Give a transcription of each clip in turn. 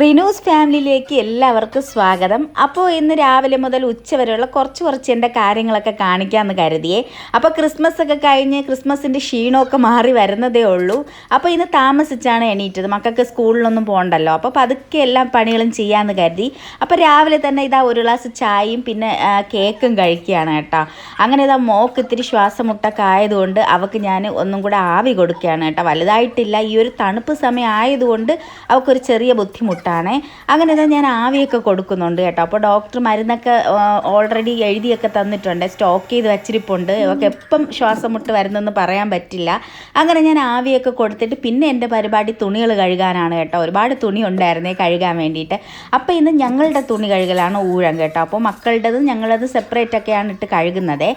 റിനൂസ് ഫാമിലിയിലേക്ക് എല്ലാവർക്കും സ്വാഗതം. അപ്പോൾ ഇന്ന് രാവിലെ മുതൽ ഉച്ച വരെയുള്ള കുറച്ച് കുറച്ച് എന്റെ കാര്യങ്ങളൊക്കെ കാണിക്കാമെന്ന് കരുതിയേ. അപ്പോൾ ക്രിസ്മസ് ഒക്കെ കഴിഞ്ഞ് ക്രിസ്മസിന്റെ ക്ഷീണമൊക്കെ മാറി വരുന്നതേ ഉള്ളൂ. അപ്പോൾ ഇന്ന് താമസിച്ചാണ് എണീറ്റത്. മക്കൾക്ക് സ്കൂളിലൊന്നും പോകണ്ടല്ലോ. അപ്പോൾ പതുക്കെ എല്ലാ പണികളും ചെയ്യാമെന്ന് കരുതി. അപ്പോൾ രാവിലെ തന്നെ ഇതാ ഒരു ഗ്ലാസ് ചായയും പിന്നെ കേക്കും കഴിക്കുകയാണ് കേട്ടോ. അങ്ങനെ ഇതാ മോക്ക് ഇത്തിരി ശ്വാസമുട്ടൊക്കെ ആയതുകൊണ്ട് അവൾക്ക് ഞാൻ ഒന്നും കൂടെ ആവി കൊടുക്കുകയാണ് കേട്ടോ. വലുതായിട്ടില്ല. ഈ ഒരു തണുപ്പ് സമയം ആയതുകൊണ്ട് അവൾക്കൊരു ചെറിയ ബുദ്ധിമുട്ടാണ് അങ്ങനെ തന്നെ ഞാൻ ആവിയൊക്കെ കൊടുക്കുന്നുണ്ട് കേട്ടോ. അപ്പോൾ ഡോക്ടർ മരുന്നൊക്കെ ഓൾറെഡി എഴുതിയൊക്കെ തന്നിട്ടുണ്ട്. സ്റ്റോക്ക് ചെയ്ത് വച്ചിരിപ്പുണ്ട്. ഒക്കെ എപ്പം ശ്വാസം മുട്ട് വരുന്നെന്ന് പറയാൻ പറ്റില്ല. അങ്ങനെ ഞാൻ ആവിയൊക്കെ കൊടുത്തിട്ട് പിന്നെ എന്റെ പരിപാടി തുണികൾ കഴുകാനാണ് കേട്ടോ. ഒരുപാട് തുണി ഉണ്ടായിരുന്നേ കഴുകാൻ വേണ്ടിയിട്ട്. അപ്പോൾ ഇന്ന് ഞങ്ങളുടെ തുണി കഴുകലാണ് ഊഴം കേട്ടോ. അപ്പോൾ മക്കളുടേത് ഞങ്ങളത് സെപ്പറേറ്റ് ഒക്കെയാണ് ഇട്ട് കഴുകുന്നത്.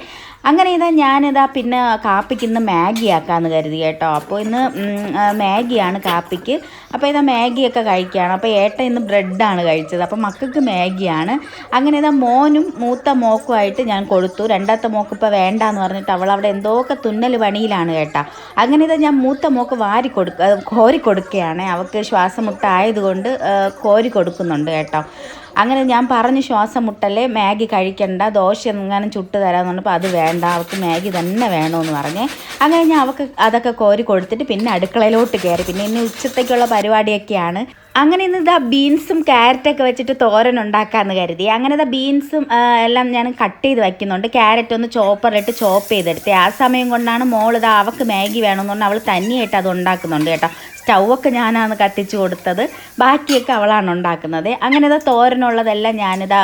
അങ്ങനെ ഇതാ ഞാനിതാ പിന്നെ കാപ്പിക്ക് ഇന്ന് മാഗി ആക്കാമെന്ന് കരുതി കേട്ടോ. അപ്പോൾ ഇന്ന് മാഗിയാണ് കാപ്പിക്ക്. അപ്പോൾ ഇതാ മാഗിയൊക്കെ കഴിക്കുകയാണ്. അപ്പോൾ ഏട്ടൻ ഇന്ന് ബ്രെഡാണ് കഴിച്ചത്. അപ്പോൾ മക്കൾക്ക് മാഗിയാണ്. അങ്ങനെ ഇതാ മോനും മൂത്ത മോക്കുമായിട്ട് ഞാൻ കൊടുത്തു. രണ്ടാമത്തെ മോക്ക് ഇപ്പോൾ വേണ്ട എന്ന് പറഞ്ഞിട്ട് അവൾ അവിടെ എന്തോക്കെ തുന്നൽ പണിയിലാണ് കേട്ടോ. അങ്ങനെ ഇതാ ഞാൻ മൂത്ത മോക്ക് വാരി കൊടുക്ക കോരി കൊടുക്കുകയാണ്. അവൾക്ക് ശ്വാസം മുട്ടായതുകൊണ്ട് കോരി കൊടുക്കുന്നുണ്ട് കേട്ടോ. അങ്ങനെ ഞാൻ പറഞ്ഞു ശ്വാസം മുട്ടല്ലേ മാഗി കഴിക്കണ്ട ദോശ എങ്ങാനും ചുട്ട് തരാമെന്ന് പറഞ്ഞപ്പോൾ അത് വേണ്ട അവൾക്ക് മാഗി തന്നെ വേണമെന്ന് പറഞ്ഞേ. അങ്ങനെ ഞാൻ അവൾക്ക് അതൊക്കെ കോരി കൊടുത്തിട്ട് പിന്നെ അടുക്കളയിലോട്ട് കയറി. പിന്നെ ഇന്ന് ഉച്ചത്തേക്കുള്ള പരിപാടിയൊക്കെയാണ്. അങ്ങനെ ഇന്ന് ഇതാ ബീൻസും ക്യാരറ്റൊക്കെ വെച്ചിട്ട് തോരൻ ഉണ്ടാക്കാമെന്ന് കരുതി. അങ്ങനെ ഇതാ ബീൻസും എല്ലാം ഞാൻ കട്ട് ചെയ്ത് വയ്ക്കുന്നുണ്ട് ക്യാരറ്റ് ഒന്ന് ചോപ്പറിലിട്ട് ചോപ്പ് ചെയ്തെടുത്തേ. ആ സമയം കൊണ്ടാണ് മോൾ ഇതാ അവൾക്ക് മാഗി വേണമെന്ന് പറഞ്ഞാൽ അവൾ തന്നെയായിട്ട് അത് ഉണ്ടാക്കുന്നുണ്ട് കേട്ടോ. സ്റ്റൗവൊക്കെ ഞാനാണ് കത്തിച്ച് കൊടുത്തത്. ബാക്കിയൊക്കെ അവളാണ് ഉണ്ടാക്കുന്നത്. അങ്ങനെ ഇതാ തോരനുള്ളതെല്ലാം ഞാനിതാ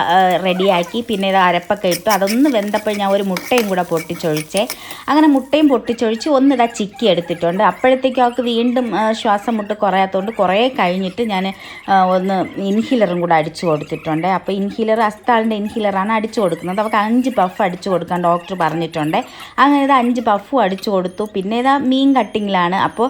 റെഡിയാക്കി. പിന്നെ ഇത് അരപ്പൊക്കെ ഇട്ടു. അതൊന്ന് വെന്തപ്പോൾ ഞാൻ ഒരു മുട്ടയും കൂടെ പൊട്ടിച്ചൊഴിച്ചേ. അങ്ങനെ മുട്ടയും പൊട്ടിച്ചൊഴിച്ച് ഒന്ന് ഒന്നിതാ ചിക്കി എടുത്തിട്ടുണ്ട്. അപ്പോഴത്തേക്കും അവൾക്ക് വീണ്ടും ശ്വാസം മുട്ട് കുറയാത്തതുകൊണ്ട് കുറേ കഴിഞ്ഞിട്ട് ഞാൻ ഒന്ന് ഇൻഹീലറും കൂടെ അടിച്ചു കൊടുത്തിട്ടുണ്ട്. അപ്പോൾ ഇൻഹീലർ അസ്താളിന്റെ ഇൻഹീലറാണ് അടിച്ചു കൊടുക്കുന്നത്. അവൾക്ക് അഞ്ച് പഫ് അടിച്ചു കൊടുക്കാൻ ഡോക്ടർ പറഞ്ഞിട്ടുണ്ട്. അങ്ങനെ ഇത് അഞ്ച് പഫും അടിച്ചു കൊടുത്തു. പിന്നെ ഇതാ മീൻ കട്ടിങ്ങിലാണ്. അപ്പോൾ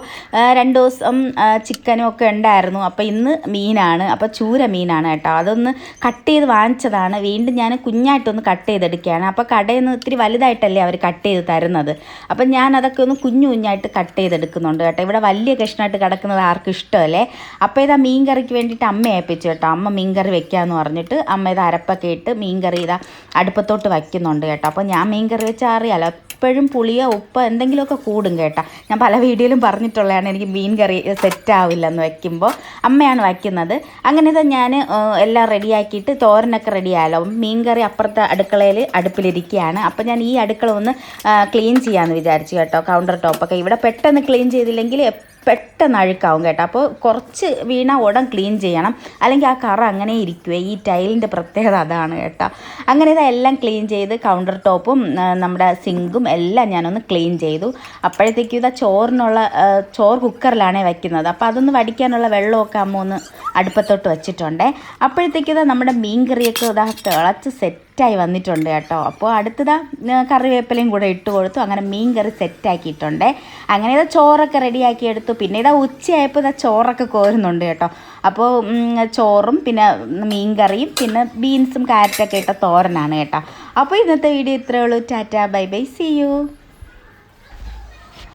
രണ്ട് ദിവസം ആ, ചിക്കനും ഒക്കെ ഉണ്ടായിരുന്നു. അപ്പോൾ ഇന്ന് മീനാണ്. അപ്പോൾ ചൂര മീനാണ് കേട്ടോ. അതൊന്ന് കട്ട് ചെയ്ത് വാങ്ങിച്ചതാണ്. വീണ്ടും ഞാൻ കുഞ്ഞായിട്ടൊന്ന് കട്ട് ചെയ്തെടുക്കുകയാണ്. അപ്പോൾ കടയിൽ നിന്ന് ഇത്തിരി വലുതായിട്ടല്ലേ അവർ കട്ട് ചെയ്ത് തരുന്നത്. അപ്പം ഞാൻ അതൊക്കെ ഒന്ന് കുഞ്ഞു കുഞ്ഞായിട്ട് കട്ട് ചെയ്തെടുക്കുന്നുണ്ട് കേട്ടോ. ഇവിടെ വലിയ കഷ്ണമായിട്ട് കിടക്കുന്നത് ആർക്കും ഇഷ്ടമല്ലേ? അപ്പോൾ ഇതാ മീൻ കറിക്ക് വേണ്ടിയിട്ട് അമ്മ ഏൽപ്പിച്ചു കേട്ടോ. അമ്മ മീൻ കറി വെക്കാമെന്ന് പറഞ്ഞിട്ട് അമ്മ ഇത് അരപ്പൊക്കെ ഇട്ട് മീൻ കറി ഇതാ അടുപ്പത്തോട്ട് വയ്ക്കുന്നുണ്ട് കേട്ടോ. അപ്പോൾ ഞാൻ മീൻ കറി വെച്ചാൽ അറിയാലോ എപ്പോഴും പുളിയോ ഉപ്പ് എന്തെങ്കിലുമൊക്കെ കൂടും കേട്ടോ. ഞാൻ പല വീഡിയോയിലും പറഞ്ഞിട്ടുള്ളതാണ് എനിക്ക് മീൻ കറി സെറ്റ് എന്ന് വെക്കുമ്പോൾ അമ്മയാണ് വയ്ക്കുന്നത്. അങ്ങനെ ഇതാ ഞാൻ എല്ലാം റെഡിയാക്കിയിട്ട് തോരനൊക്കെ റെഡിയായല്ലോ. മീൻ കറി അപ്പുറത്തെ അടുക്കളയിൽ അടുപ്പിലിരിക്കുകയാണ്. അപ്പോൾ ഞാൻ ഈ അടുക്കള ഒന്ന് ക്ലീൻ ചെയ്യാമെന്ന് വിചാരിച്ചു കേട്ടോ. കൗണ്ടർ ടോപ്പൊക്കെ. ഇവിടെ പെട്ടെന്ന് ക്ലീൻ ചെയ്തില്ലെങ്കിൽ പെട്ടെന്ന് അഴുക്കാവും കേട്ടോ. അപ്പോൾ കുറച്ച് വീണ ഉടൻ ക്ലീൻ ചെയ്യണം. അല്ലെങ്കിൽ ആ കറ അങ്ങനെ ഇരിക്കുവേ. ഈ ടൈലിന്റെ പ്രത്യേകത അതാണ് കേട്ടോ. അങ്ങനെ ഇതെല്ലാം ക്ലീൻ ചെയ്ത് കൗണ്ടർ ടോപ്പും നമ്മുടെ സിങ്കും എല്ലാം ഞാനൊന്ന് ക്ലീൻ ചെയ്തു. അപ്പോഴത്തേക്കും ഇതാ ചോറിനുള്ള ചോറ് കുക്കറിലാണേ വയ്ക്കുന്നത്. അപ്പോൾ അതൊന്ന് വടിക്കാനുള്ള വെള്ളമൊക്കെ അമ്മ ഒന്ന് അടുപ്പത്തോട്ട് വെച്ചിട്ടുണ്ടേ. അപ്പോഴത്തേക്കും ഇതാ നമ്മുടെ മീൻ കറിയൊക്കെ ഇതാ തിളച്ച് സെറ്റായി വന്നിട്ടുണ്ട് കേട്ടോ. അപ്പോൾ അടുത്തതാ കറിവേപ്പിലയും കൂടെ ഇട്ട് കൊടുത്തു. അങ്ങനെ മീൻ കറി സെറ്റാക്കിയിട്ടുണ്ട്. അങ്ങനെ ഇതാ ചോറൊക്കെ റെഡിയാക്കി എടുത്തു. പിന്നെ ഇതാ ഉച്ചയായപ്പോൾ ഇതാ ചോറൊക്കെ കോരുന്നുണ്ട് കേട്ടോ. അപ്പോൾ ചോറും പിന്നെ മീൻ കറിയും പിന്നെ ബീൻസും കാരറ്റൊക്കെ ഇട്ട തോരനാണ് കേട്ടോ. അപ്പോൾ ഇന്നത്തെ വീഡിയോ ഇത്രയേ ഉള്ളൂ. Tata bye bye. See you